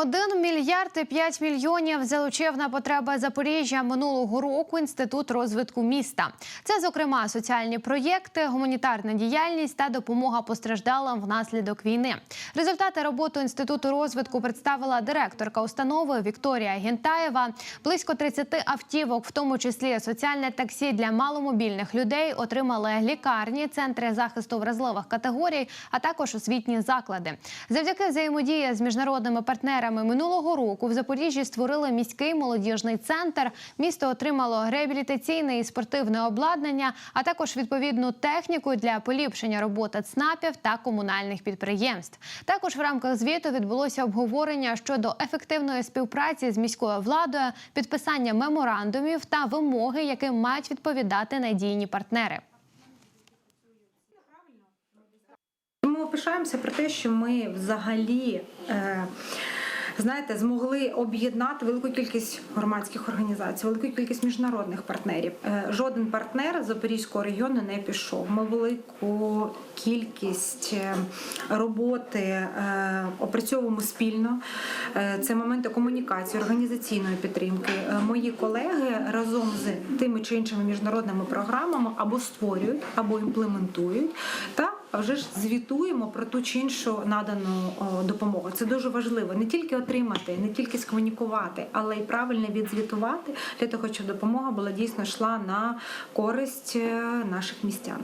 Один мільярд і п'ять мільйонів залучив на потреби Запоріжжя минулого року інститут розвитку міста. Це, зокрема, соціальні проєкти, гуманітарна діяльність та допомога постраждалим внаслідок війни. Результати роботи інституту розвитку представила директорка установи Вікторія Гінтаєва. Близько 30 автівок, в тому числі соціальне таксі для маломобільних людей, отримали лікарні, центри захисту вразливих категорій, а також освітні заклади. Завдяки взаємодії з міжнародними партнерами минулого року в Запоріжжі створили міський молодіжний центр. Місто отримало реабілітаційне і спортивне обладнання, а також відповідну техніку для поліпшення роботи ЦНАПів та комунальних підприємств. Також в рамках звіту відбулося обговорення щодо ефективної співпраці з міською владою, підписання меморандумів та вимоги, яким мають відповідати надійні партнери. Ми пишаємося про те, що ми взагалі. Е, Знаєте, змогли об'єднати велику кількість громадських організацій, велику кількість міжнародних партнерів. Е, Жоден партнер з Запорізького району не пішов. Ми велику кількість е, роботи е, опрацьовуємо спільно. Це моменти комунікації, організаційної підтримки. Мої колеги разом з тими чи іншими міжнародними програмами або створюють, або імплементують та вже ж звітуємо про ту чи іншу надану допомогу. Це дуже важливо не тільки отримати, не тільки скомунікувати, але й правильно відзвітувати для того, щоб допомога була дійсно йшла на користь е, наших містян.